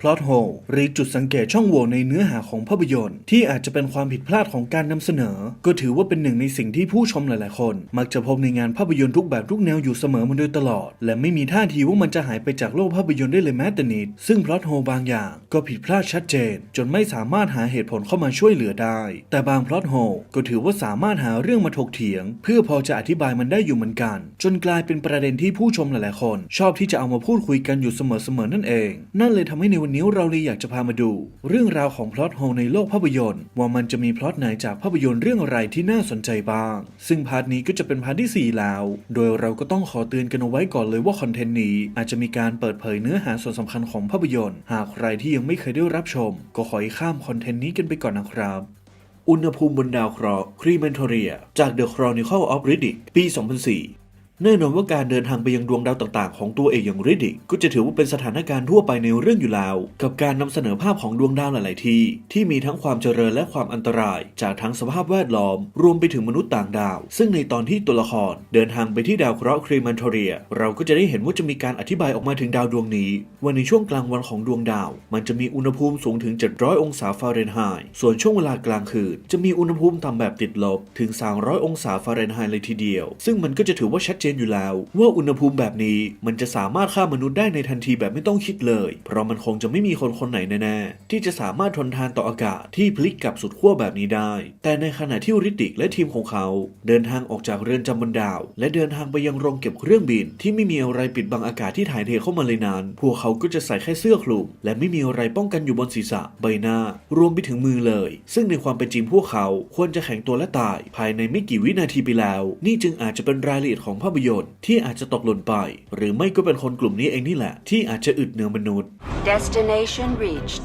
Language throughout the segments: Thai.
พลอตโฮหรือจุดสังเกตช่องโหว่ในเนื้อหาของภาพยนตร์ ที่อาจจะเป็นความผิดพลาดของการนำเสนอ ก็ถือว่าเป็นหนึ่งในสิ่งที่ผู้ชมหลาย ๆ คน มักจะพบในงานภาพยนตร์ทุกแบบทุกแนวอยู่เสมอมาโดยตลอด และไม่มีท่าทีว่ามันจะหายไปจากโลกภาพยนตร์ได้เลยแม้แต่นิด ซึ่งพลอตโฮบางอย่างก็ผิดพลาดชัดเจน จนไม่สามารถหาเหตุผลเข้ามาช่วยเหลือได้ แต่บางพลอตโฮก็ถือว่าสามารถหาเรื่องมาถกเถียง เพื่อพอจะอธิบายมันได้อยู่เหมือนกัน จนกลายเป็นประเด็นที่ผู้ชมหลาย ๆ คน ชอบที่จะเอามาพูดคุยกันอยู่เสมอ ๆ นั่นเอง นั่นเลยทำให้ในวันนี้เราเลยอยากจะพามาดู เรื่องราวของพลอตโฮในโลกภาพยนตร์ ว่ามันจะมีพล็อตไหนจากภาพยนตร์เรื่องอะไรที่น่าสนใจบ้าง ซึ่งพาร์ทนี้ก็จะเป็นพาร์ทที่ 4 แล้ว โดยเราก็ต้องขอเตือนกันเอาไว้ก่อนเลยว่าคอนเทนต์นี้ อาจจะมีการเปิดเผยเนื้อหาส่วนสำคัญของภาพยนตร์ หากใครที่ยังไม่เคยได้รับชม ก็ขอให้ข้ามคอนเทนต์นี้กันไปก่อนนะครับอุณหภูมิบนดาวเคราะห์ครีเมนทอเรีย จาก The Chronicle of Riddick ปี 2004 แน่นอนว่าการเดินทางไปยังดวงดาวต่างๆ ของตัวเอกอย่างริดดิกก็จะถือว่าเป็นสถานการณ์ทั่วไปในเรื่องอยู่แล้ว กับการนำเสนอภาพของดวงดาวหลายๆที่ ที่มีทั้งความเจริญและความอันตราย จากทั้งสภาพแวดล้อม รวมไปถึงมนุษย์ต่างดาว ซึ่งในตอนที่ตัวละครเดินทางไปที่ดาวเคราะห์ครีมันทอเรีย เราก็จะได้เห็นว่าจะมีการอธิบายออกมาถึงดาวดวงนี้ ว่าในช่วงกลางวันของดวงดาว มันจะมีอุณหภูมิสูงถึง 700 องศาฟาเรนไฮต์ส่วนช่วงเวลากลางคืนจะมีอุณหภูมิต่ำแบบติดลบถึง 300 องศาฟาเรนไฮต์เลยทีเดียว ซึ่งมันก็จะถือว่าชัดเจนอยู่แล้ว ว่าอุณหภูมิแบบนี้มันจะสามารถฆ่ามนุษย์ได้ในทันทีแบบไม่ต้องคิดเลย เพราะมันคงจะไม่มีคนคนไหนแน่ๆที่จะสามารถทนทานต่ออากาศที่พลิกกลับสุดขั้วแบบนี้ได้ แต่ในขณะที่ริดดิกและทีมของเขา เดินทางออกจากเรือนจำบนดาว และเดินทางไปยังโรงเก็บเครื่องบิน ที่ไม่มีอะไรปิดบังอากาศที่ถ่ายเทเข้ามาเลยนาน พวกเขาก็จะใส่แค่เสื้อคลุม และไม่มีอะไรป้องกันอยู่บนศีรษะใบหน้า รวมไปถึงมือเลย ซึ่งในความเป็นจริงพวกเขาควรจะแข็งตัวและตาย ภายในไม่กี่วินาทีไปแล้ว นี่จึงอาจจะเป็นรายละเอียดของภาพยนตร์ที่อาจจะตกหล่นไป หรือไม่ก็เป็นคนกลุ่มนี้เองนี่แหละ ที่อาจจะอึดเหนือมนุษย์ Destination reached.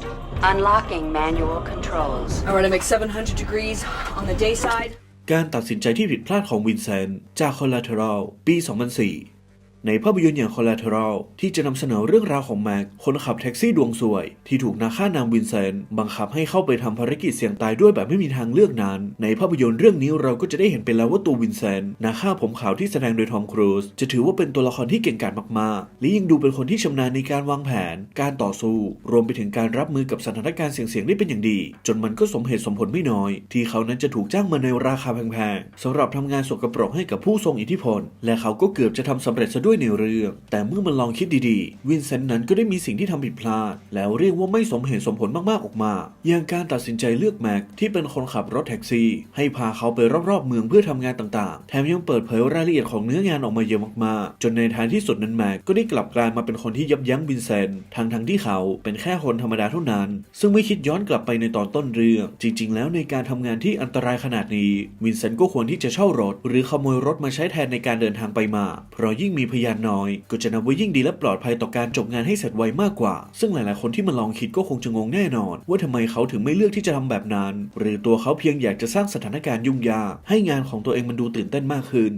Unlocking manual controls. All right, I make 700 degrees on the day side. การตัดสินใจที่ผิดพลาดของวินเซนต์จาก Collateral ปี 2004 ในภาพยนตร์อย่าง Collateral ที่จะนำเสนอเรื่องราวของแม็กคนขับแท็กซี่ดวงสวย ที่ถูกนาฆ่านามวินเซนต์บังคับให้เข้าไปทำภารกิจเสี่ยงตายด้วยแบบไม่มีทางเลือกนั้น ในภาพยนตร์เรื่องนี้เราก็จะได้เห็นไปแล้วว่าตัววินเซนต์นาฆ่าผมขาวที่แสดงโดยทอมครูซจะถือว่าเป็นตัวละครที่เก่งกาจมากๆ และยิ่งดูเป็นคนที่ชำนาญในการวางแผน การต่อสู้ รวมไปถึงการรับมือกับสถานการณ์เสี่ยงๆได้เป็นอย่างดี จนมันก็สมเหตุสมผลไม่น้อย ที่เขานั้นจะถูกจ้างมาในราคาแพงๆสำหรับทำงานสกปรกให้กับผู้ทรงอิทธิพล และเขาก็เกือบจะทำสำเร็จซะด้วยในเรื่อง แต่เมื่อมันลองคิดดีๆ วินเซนต์นั้นก็ได้มีสิ่งที่ทำผิดพลาด แล้วเรียกว่าไม่สมเหตุสมผลมากๆออกมา อย่างการตัดสินใจเลือกแม็กที่เป็นคนขับรถแท็กซี่ ให้พาเขาไปรอบๆเมืองเพื่อทำงานต่างๆ แถมยังเปิดเผยรายละเอียดของเนื้องานออกมาเยอะมากๆ จนในท้ายที่สุดนั้นแม็กก็ได้กลับกลายมาเป็นคนที่ยับยั้งวินเซนต์ทั้งๆที่เขาเป็นแค่คนธรรมดาเท่านั้น ซึ่งไม่คิดย้อนกลับไปในตอนต้นเรื่อง จริง ๆ แล้วในการทำงานที่อันตรายขนาดนี้ วินเซนต์ก็ควรที่จะเช่ารถ หรือขโมยรถมาใช้แทนในการเดินทางไปมา เพราะยิ่งมีพยานน้อย ก็จะนับว่ายิ่งดีและปลอดภัยต่อการจบงานให้เสร็จไวมากกว่า ซึ่งหลาย ๆ คนที่มาลองคิดก็คงจะงงแน่นอน ว่าทำไมเขาถึงไม่เลือกที่จะทำแบบนั้น หรือตัวเขาเพียงอยากจะสร้างสถานการณ์ยุ่งยากให้งานของตัวเองมันดูตื่นเต้นมากขึ้น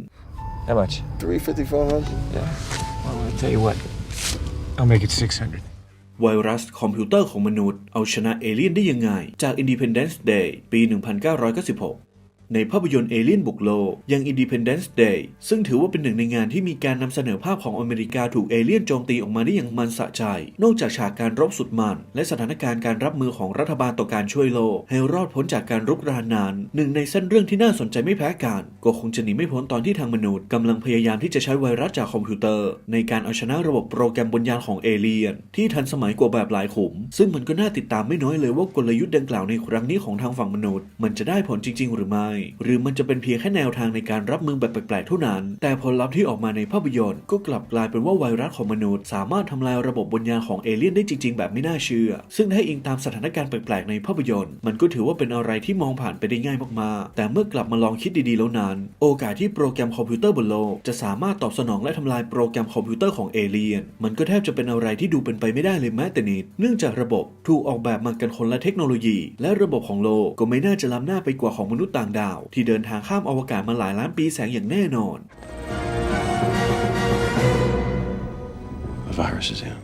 How much? 350, 400. Yeah. Well, I'll tell you what. I'll make it 600. ไวรัสคอมพิวเตอร์ของมนุษย์ เอาชนะเอเลี่ยนได้ยังไง จาก Independence Day ปี 1996 ในภาพยนตร์เอเลี่ยนบุกโลกยัง Independence Day ซึ่งถือว่าเป็นหนึ่งในงานที่มีการนำเสนอภาพของอเมริกาถูกเอเลี่ยนโจมตีออกมาได้อย่างมันสะใจ นอกจากฉากการรบสุดมันและสถานการณ์การรับมือของรัฐบาลต่อการช่วยโลก ให้รอดพ้นจากการรุกรานนาน หนึ่งในเส้นเรื่องที่น่าสนใจไม่แพ้กัน ก็คงจะหนีไม่พ้นตอนที่ทางมนุษย์กำลังพยายามที่จะใช้ไวรัสจากคอมพิวเตอร์ ในการเอาชนะระบบโปรแกรมบนยานของเอเลี่ยน ที่ทันสมัยกว่าแบบหลายขุม ซึ่งมันก็น่าติดตามไม่น้อยเลยว่ากลยุทธ์ดังกล่าวในครั้งนี้ของทางฝั่งมนุษย์ มันจะได้ผลจริง ๆ หรือไม่หรือมันจะเป็นเพียงแค่แนวทางในการรับมือแบบแปลกๆเท่านั้น แต่ผลลัพธ์ที่ออกมาในภาพยนตร์ก็กลับกลายเป็นว่าไวรัสของมนุษย์ สามารถทำลายระบบบนยาของเอเลี่ยนได้จริง ๆ แบบไม่น่าเชื่อ ซึ่งถ้าอิงตามสถานการณ์แปลกๆในภาพยนตร์ มันก็ถือว่าเป็นอะไรที่มองผ่านไปได้ง่ายมากๆ แต่เมื่อกลับมาลองคิดดีๆแล้วนั้น โอกาสที่โปรแกรมคอมพิวเตอร์บนโลกจะสามารถตอบสนองและทำลายโปรแกรมคอมพิวเตอร์ของเอเลี่ยน มันก็แทบจะเป็นอะไรที่ดูเป็นไปไม่ได้เลยแม้แต่นิด เนื่องจากระบบถูกออกแบบมากันคนละเทคโนโลยี และระบบของโลกก็ไม่น่าจะล้ำหน้าไปกว่าของมนุษย์ต่างดาวที่เดินทางข้ามอวกาศมาหลายล้านปีแสงอย่างแน่นอน The virus is in.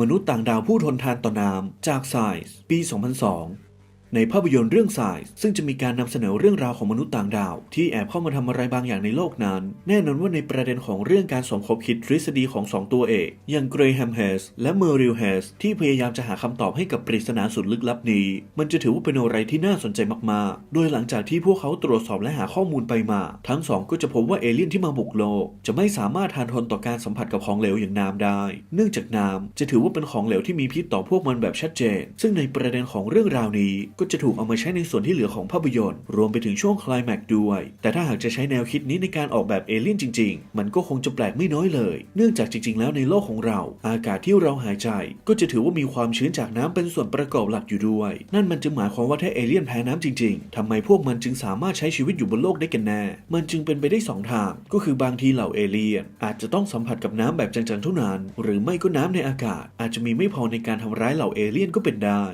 มนุษย์ต่างดาวผู้ทนทานต่อน้ำจาก Science ปี 2002 ในภาพยนตร์เรื่องสาย ซึ่งจะมีการนำเสนอเรื่องราวของมนุษย์ต่างดาว ที่แอบเข้ามาทำอะไรบางอย่างในโลกนั้น แน่นอนว่าในประเด็นของเรื่องการสมคบคิดทฤษฎีของสองตัวเอกอย่างเกรแฮมเฮสและเมอริลเฮสที่พยายามจะหาคำตอบให้กับปริศนาสุดลึกลับนี้ มันจะถือว่าเป็นอะไรที่น่าสนใจมากๆ โดยหลังจากที่พวกเขาตรวจสอบและหาข้อมูลไปมา ทั้งสองก็จะพบว่าเอเลี่ยนที่มาบุกโลก จะไม่สามารถทานทนต่อการสัมผัสกับของเหลวอย่างน้ำได้ เนื่องจากน้ำจะถือว่าเป็นของเหลวที่มีพิษต่อพวกมันแบบชัดเจน ซึ่งในประเด็นของเรื่องราวนี้ก็จะถูกเอามาใช้ในส่วนที่เหลือของภาพยนตร์ รวมไปถึงช่วงคลายแม็กด้วย แต่ถ้าหากจะใช้แนวคิดนี้ในการออกแบบเอเลี่ยนจริง ๆ มันก็คงจะแปลกไม่น้อยเลย เนื่องจากจริง ๆ แล้วในโลกของเรา อากาศที่เราหายใจ ก็จะถือว่ามีความชื้นจากน้ำเป็นส่วนประกอบหลักอยู่ด้วย นั่นมันจึงหมายความว่าถ้าเอเลี่ยนแพ้น้ำจริง ๆทำไมพวกมันจึงสามารถใช้ชีวิตอยู่บนโลกได้กันแน่ มันจึงเป็นไปได้สองทาง ก็คือบางทีเหล่าเอเลี่ยน อาจจะต้องสัมผัสกับน้ำแบบจังๆเท่านั้น หรือไม่ก็น้ำในอากาศ อาจจะมีไม่พอในการทำร้ายเหล่าเอเลี่ยนก็เป็นได้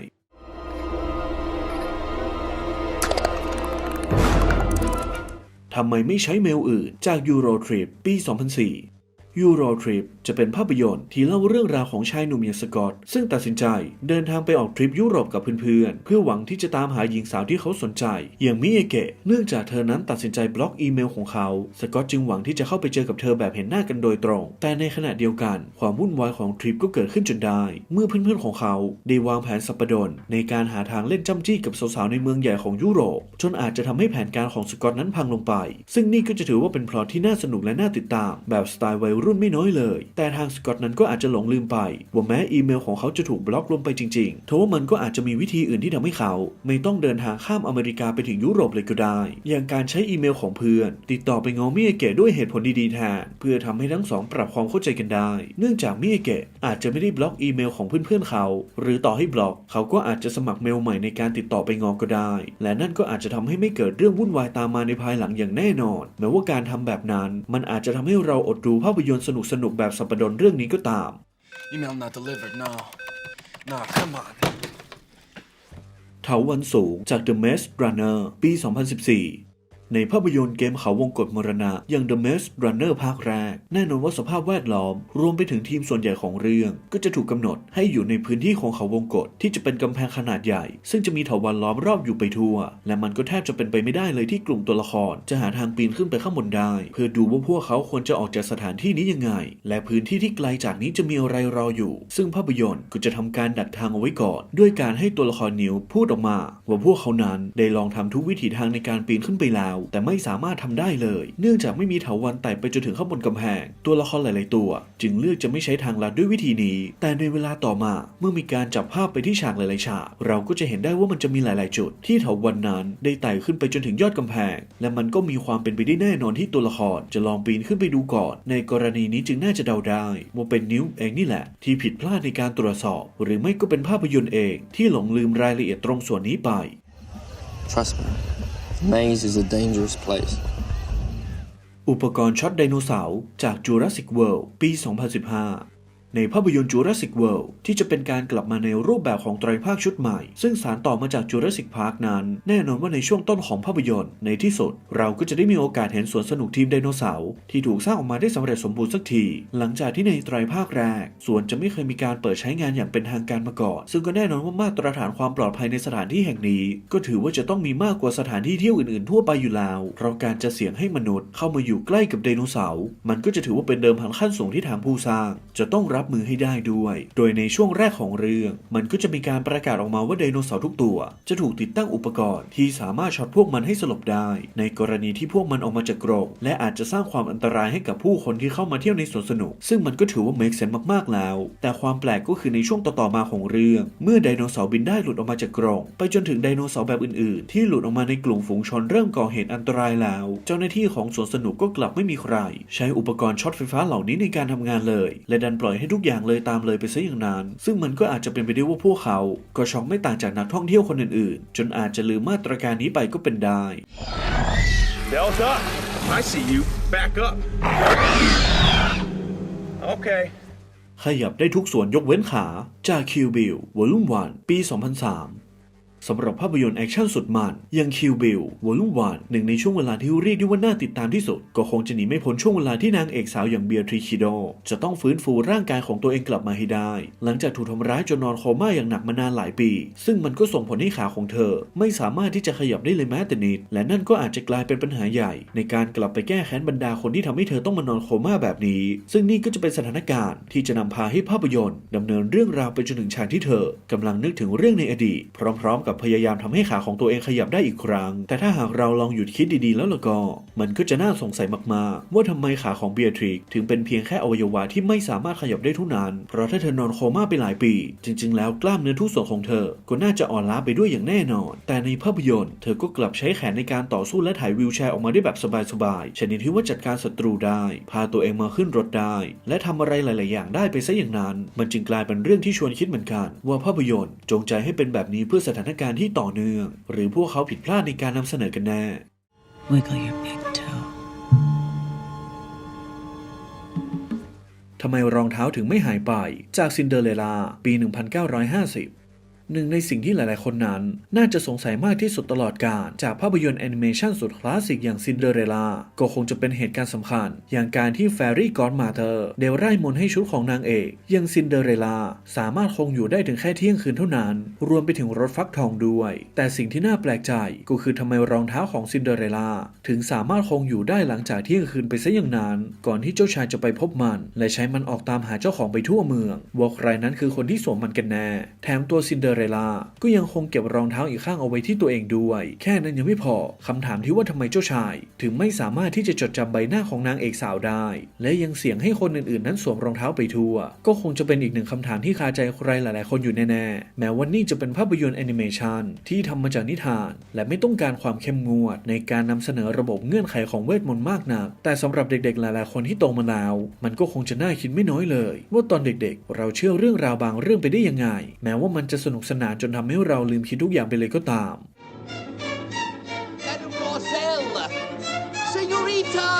ทำไมไม่ใช้เมลอื่นจาก Eurotrip ปี 2004 Eurotrip จะเป็นภาพยนตร์ที่เล่าเรื่องราวของชายหนุ่มอย่างสกอต ซึ่งตัดสินใจเดินทางไปออกทริปยุโรปกับเพื่อนๆ เพื่อหวังที่จะตามหาหญิงสาวที่เขาสนใจ อย่างมิเอเกะเนื่องจากเธอนั้นตัดสินใจบล็อกอีเมลของเขา สกอตจึงหวังที่จะเข้าไปเจอกับเธอแบบเห็นหน้ากันโดยตรง แต่ในขณะเดียวกันความวุ่นวายของทริปก็เกิดขึ้นจนได้ เมื่อเพื่อนๆของเขาได้วางแผนสัปดนในการหาทางเล่นจ้ำจี้กับสาวๆในเมืองใหญ่ของยุโรป จนอาจจะทำให้แผนการของสกอตนั้นพังลงไป ซึ่งนี่ก็จะถือว่าเป็นพล็อตที่น่าสนุกและน่าติดตามแบบสไตล์วัยรุ่นรุ่นไม่น้อยเลย แต่ทางสกอตนั้นก็อาจจะหลงลืมไปว่าแม้อีเมลของเขาจะถูกบล็อกลงไปจริงๆทว่ามันก็อาจจะมีวิธีอื่นที่ทำให้เขา ไม่ต้องเดินทางข้ามอเมริกาไปถึงยุโรปเลยก็ได้ อย่างการใช้อีเมลของเพื่อน ติดต่อไปงอมิเอเกะด้วยเหตุผลดีๆแทนเพื่อทำให้ทั้งสองปรับความเข้าใจกันได้ เนื่องจากมิเอเกะอาจจะไม่ได้บล็อกอีเมลของเพื่อนๆเขา หรือต่อให้บล็อก เขาก็อาจจะสมัครเมลใหม่ในการติดต่อไปงอก็ได้ และนั่นก็อาจจะทำให้ไม่เกิดเรื่องวุ่นวายตามมาในภายหลังอย่างแน่นอน แม้ว่าการทำแบบนั้น มันอาจจะทำให้เราอดดูภาพยนตร์สนุกๆแบบสัปดนเรื่องนี้ก็ตาม Email not delivered. No. No, come on. เถาวันสูงจาก The Maze Runner ปี 2014 ในภาพยนตร์เกมเขาวงกตมรณะอย่าง The Maze Runner ภาคแรก แน่นอนว่าสภาพแวดล้อม รวมไปถึงทีมส่วนใหญ่ของเรื่อง ก็จะถูกกำหนดให้อยู่ในพื้นที่ของเขาวงกตที่จะเป็นกำแพงขนาดใหญ่ ซึ่งจะมีเถาวันล้อมรอบอยู่ไปทั่ว และมันก็แทบจะเป็นไปไม่ได้เลยที่กลุ่มตัวละคร จะหาทางปีนขึ้นไปข้างบนได้ เพื่อดูว่าพวกเขาควรจะออกจากสถานที่นี้ยังไง และพื้นที่ที่ไกลจากนี้จะมีอะไรรออยู่ ซึ่งภาพยนตร์ก็จะทำการดัดทางเอาไว้ก่อน ด้วยการให้ตัวละครนิวพูดออกมา ว่าพวกเขานั้นได้ลองทำทุกวิถีทางในการปีนขึ้นไปแล้วแต่ไม่สามารถทำได้เลย เนื่องจากไม่มีเถาวันไต่ไปจนถึงข้างบนกำแพง ตัวละครหลาย ๆ ตัว จึงเลือกจะไม่ใช้ทางลัดด้วยวิธีนี้ แต่ในเวลาต่อมาเมื่อมีการจับภาพไปที่ฉากหลาย ๆ ฉาก เราก็จะเห็นได้ว่ามันจะมีหลาย ๆ จุด ที่เถาวันนั้นได้ไต่ขึ้นไปจนถึงยอดกำแพง และมันก็มีความเป็นไปได้แน่นอนที่ตัวละครจะลองปีนขึ้นไปดูก่อน ในกรณีนี้จึงน่าจะเดาได้ว่าเป็นนิ้วเองนี่แหละ ที่ผิดพลาดในการตรวจสอบ หรือไม่ก็เป็นภาพยนตร์เอง ที่หลงลืมรายละเอียดตรงส่วนนี้ไป Trust me. Maze is a dangerous place. อุปกรณ์ช็อตไดโนเสาร์จาก Jurassic World ปี 2015 ในภาพยนตร์ Jurassic World ที่จะเป็นการกลับมาในรูปแบบของไตรภาคชุดใหม่ ซึ่งสารต่อมาจาก Jurassic Park นั้น แน่นอนว่าในช่วงต้นของภาพยนตร์ ในที่สุด เราก็จะได้มีโอกาสเห็นสวนสนุกทีมไดโนเสาร์ที่ถูกสร้างออกมาได้สำเร็จสมบูรณ์สักที หลังจากที่ในไตรภาคแรกสวนจะไม่เคยมีการเปิดใช้งานอย่างเป็นทางการมาก่อนซึ่งก็แน่นอนว่ามาตรฐานความปลอดภัยในสถานที่แห่งนี้ ก็ถือว่าจะต้องมีมากกว่าสถานที่เที่ยวอื่นๆทั่วไปอยู่แล้วเพราะการจะเสี่ยงให้มนุษย์เข้ามาอยู่ใกล้กับไดโนเสาร์มันก็จะถือว่าเป็นเดิมพันขั้นสูงที่ทางผู้สร้าง จะต้องรับมือให้ได้ด้วย โดยในช่วงแรกของเรื่อง มันก็จะมีการประกาศออกมาว่าไดโนเสาร์ทุกตัว จะถูกติดตั้งอุปกรณ์ที่สามารถช็อตพวกมันให้สลบได้ ในกรณีที่พวกมันออกมาจากกรงและอาจจะสร้างความอันตรายให้กับผู้คนที่เข้ามาเที่ยวในสวนสนุก ซึ่งมันก็ถือว่า make sense มากๆแล้ว แต่ความแปลกก็คือในช่วงต่อๆมาของเรื่อง เมื่อไดโนเสาร์บินได้หลุดออกมาจากกรงไปจนถึงไดโนเสาร์แบบอื่นๆ ที่หลุดออกมาในกลุ่มฝูงชนเริ่มก่อเหตุอันตรายแล้ว เจ้าหน้าที่ของสวนสนุกก็กลับไม่มีใคร ใช้อุปกรณ์ช็อตไฟฟ้าเหล่านี้ในการทำงานเลย และดันปล่อยให้ทุกอย่างเลยตามเลยไปซะอย่างนั้น ซึ่งมันก็อาจจะเป็นไปได้ว่าพวกเขา ก็ช็อกไม่ต่างจากนักท่องเที่ยวคนอื่นๆ จนอาจจะลืมมาตรการนี้ไปก็เป็นได้ Delta, I see you. Back up. Okay. ขยับได้ทุกส่วนยกเว้นขา จาก Kill Bill วอลุ่ม1ปี 2003 สำหรับภาพยนตร์แอคชั่นสุดมันอย่างคิวบิลวอลุ่มวันหนึ่งในช่วงเวลาที่เรียกได้ว่าน่าติดตามที่สุด ก็คงจะหนีไม่พ้นช่วงเวลาที่นางเอกสาวอย่างเบียทริคิโด จะต้องฟื้นฟูร่างกายของตัวเองกลับมาให้ได้ หลังจากถูกทำร้ายจนนอนโคม่าอย่างหนักมานานหลายปี ซึ่งมันก็ส่งผลให้ขาของเธอ ไม่สามารถที่จะขยับได้เลยแม้แต่นิด และนั่นก็อาจจะกลายเป็นปัญหาใหญ่ ในการกลับไปแก้แค้นบรรดาคนที่ทำให้เธอต้องมานอนโคม่าแบบนี้ ซึ่งนี่ก็จะเป็นสถานการณ์ที่จะนำพาให้ภาพยนตร์ดำเนินเรื่องราวไปจนถึงฉากที่เธอกำลังนึกถึงเรื่องในอดีตพร้อม ๆ กับพยายามทำให้ขาของตัวเองขยับได้อีกครั้ง แต่ถ้าหากเราลองหยุดคิดดีๆ แล้วล่ะก็ มันก็จะน่าสงสัยมากๆ ว่าทำไมขาของเบียทริกถึงเป็นเพียงแค่อวัยวะที่ไม่สามารถขยับได้ท่านั้นเพราะถ้าเธอนอนโคม่าไปหลายปี จริง ๆ แล้วกล้ามเนื้อทุกส่วนของเธอ ก็น่าจะอ่อนล้าไปด้วยอย่างแน่นอน แต่ในภาพยนตร์เธอก็กลับใช้แขนในการต่อสู้และถ่ายวิวแชร์ออกมาได้แบบสบายๆชนิดที่ว่าจัดการศัตรูได้ พาตัวเองมาขึ้นรถได้ และทำอะไรหลาย ๆ อย่างได้ไปซะอย่างนั้น มันจึงกลายเป็นเรื่องที่ชวนคิดเหมือนกัน ว่าภาพยนตร์จงใจให้เป็นแบบนี้เพื่อสถานการณ์ที่ต่อเนื่อง หรือพวกเขาผิดพลาดในการนำเสนอกันแน่ Wiggle your big toe. ทำไมรองเท้าถึงไม่หายไป จากซินเดอเรลล่าปี 1950 หนึ่งในสิ่งที่หลายๆ คนนั้น น่าจะสงสัยมากที่สุดตลอดกาลจากภาพยนตร์แอนิเมชันสุดคลาสสิกอย่างซินเดอเรลล่าก็คงจะเป็นเหตุการณ์สำคัญ อย่างการที่แฟรี่กอนมาเธอเดวไร่มนให้ชุดของนางเอกอย่างซินเดอเรลล่าสามารถคงอยู่ได้ถึงแค่เที่ยงคืนเท่านั้น รวมไปถึงรถฟักทองด้วย แต่สิ่งที่น่าแปลกใจก็คือทำไมรองเท้าของซินเดอเรลล่าถึงสามารถคงอยู่ได้หลังจากเที่ยงคืนไปซะอย่างนั้น ก่อนที่เจ้าชายจะไปพบมัน และใช้มันออกตามหาเจ้าของไปทั่วเมืองว่าใครนั้นคือคนที่สวมมันกันแน่ แถมตัวซินเดอเรล่าก็ยังคงเก็บรองเท้าอีกข้างเอาไว้ที่ตัวเองด้วย แค่นั้นยังไม่พอคำถามที่ว่าทำไมเจ้าชาย ถึงไม่สามารถที่จะจดจำใบหน้าของนางเอกสาวได้ และยังเสี่ยงให้คนอื่นๆ นั้นสวมรองเท้าไปทั่ว ก็คงจะเป็นอีกหนึ่งคำถามที่คาใจใครหลายๆ คนอยู่แน่ๆ แม้ว่านี่จะเป็นภาพยนตร์แอนิเมชันที่ทำมาจากนิทาน และไม่ต้องการความเข้มงวด ในการนำเสนอระบบเงื่อนไขของเวทมนต์มากนัก แต่สำหรับเด็กๆ หลายๆ คนที่โตมาแล้ว มันก็คงจะน่าคิดไม่น้อยเลย ว่าตอนเด็กๆ เราเชื่อเรื่องราวบางเรื่องไปได้ยังไง แม้ว่ามันจะสนุกสนานจนทำให้เราลืมคิดทุกอย่างไปเลยก็ตาม Mademoiselle! Senorita!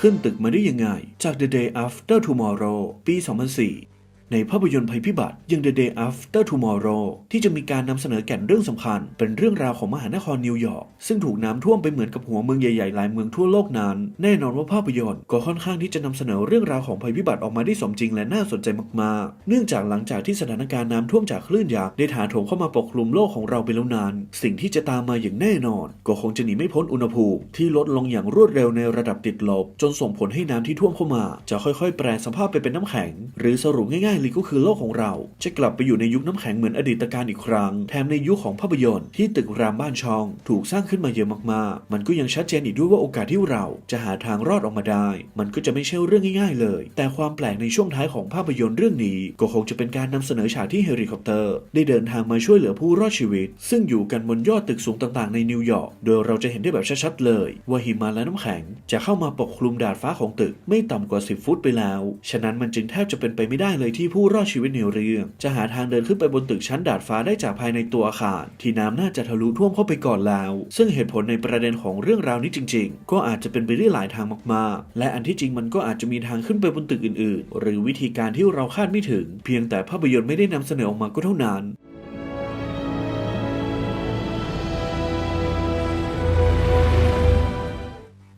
ขึ้นตึกมาได้ยังไง จาก The Day After Tomorrow ปี 2004 ในภาพยนตร์ภัยพิบัติยัง The Day After Tomorrow ที่จะมีการนำเสนอแก่นเรื่องสำคัญ เป็นเรื่องราวของมหานครนิวยอร์กซึ่งถูกน้ำท่วมไปเหมือนกับหัวเมืองใหญ่ๆหลายเมืองทั่วโลกนั้น แน่นอนว่าภาพยนตร์ก็ค่อนข้างที่จะนำเสนอเรื่องราวของภัยพิบัติออกมาได้สมจริงและน่าสนใจมากๆ เนื่องจากหลังจากที่สถานการณ์น้ำท่วมจากคลื่นยักษ์ได้ถาโถมเข้ามาปกคลุมโลกของเราไปแล้วนาน สิ่งที่จะตามมาอย่างแน่นอน ก็คงจะหนีไม่พ้นอุณหภูมิที่ลดลงอย่างรวดเร็วในระดับติดลบ จนส่งผลให้น้ำที่ท่วมเข้ามา จะค่อยๆ แปรสภาพไปเป็นน้ำแข็ง หรือสรุปง่ายๆลยก็คือโลกของเรา จะกลับไปอยู่ในยุคน้ำแข็งเหมือนอดีตการอีกครั้ง แถมในยุคของภาพยนตร์ที่ตึกรามบ้านช่อง ถูกสร้างขึ้นมาเยอะมากๆ มันก็ยังชัดเจนอีกด้วยว่าโอกาสที่เราจะหาทางรอดออกมาได้ มันก็จะไม่ใช่เรื่องง่ายๆ เลย แต่ความแปลกในช่วงท้ายของภาพยนตร์เรื่องนี้ ก็คงจะเป็นการนำเสนอฉากที่เฮลิคอปเตอร์ ได้เดินทางมาช่วยเหลือผู้รอดชีวิต ซึ่งอยู่กันบนยอดตึกสูงต่างๆ ในนิวยอร์ก โดยเราจะเห็นได้แบบชัดๆ เลย ว่าหิมะและน้ำแข็ง จะเข้ามาปกคลุมดาดฟ้าของตึก ไม่ต่ำกว่า 10 ฟุตไปแล้ว ฉะนั้นมันจึงแทบจะเป็นไปไม่ได้เลยที่ที่ผู้รอดชีวิตในเรื่อง จะหาทางเดินขึ้นไปบนตึกชั้นดาดฟ้าได้จากภายในตัวอาคาร ที่น้ำน่าจะทะลุท่วมเข้าไปก่อนแล้ว ซึ่งเหตุผลในประเด็นของเรื่องราวนี้จริง ๆ ก็อาจจะเป็นไปได้หลายทางมากๆ และอันที่จริงมันก็อาจจะมีทางขึ้นไปบนตึกอื่น ๆ หรือวิธีการที่เราคาดไม่ถึง เพียงแต่ภาพยนตร์ไม่ได้นำเสนอออกมาก็เท่านั้น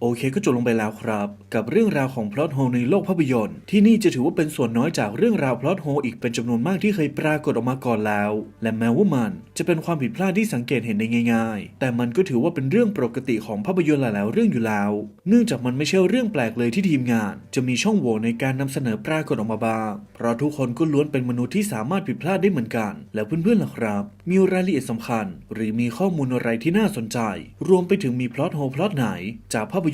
โอเคก็จบลงไปแล้วครับ กับเรื่องราวของพล็อตโฮในโลกภาพยนตร์ที่นี่จะถือว่าเป็นส่วนน้อยจากเรื่องราวพล็อตโฮอีกเป็นจำนวนมากที่เคยปรากฏออกมาก่อนแล้ว และแม้ว่ามันจะเป็นความผิดพลาดที่สังเกตเห็นได้ง่าย ๆ แต่มันก็ถือว่าเป็นเรื่องปกติของภาพยนตร์หลายๆเรื่องอยู่แล้ว เนื่องจากมันไม่ใช่เรื่องแปลกเลยที่ทีมงาน จะมีช่องโหว่ในการนำเสนอปรากฏออกมาบ้างเพราะทุกคนก็ล้วนเป็นมนุษย์ที่สามารถผิดพลาดได้เหมือนกัน แล้วเพื่อนๆล่ะครับ มีรายละเอียดสำคัญ หรือมีข้อมูลอะไรที่น่าสนใจ รวมไปถึงมีพล็อตโฮพล็อตไหน จากภาพยนตร์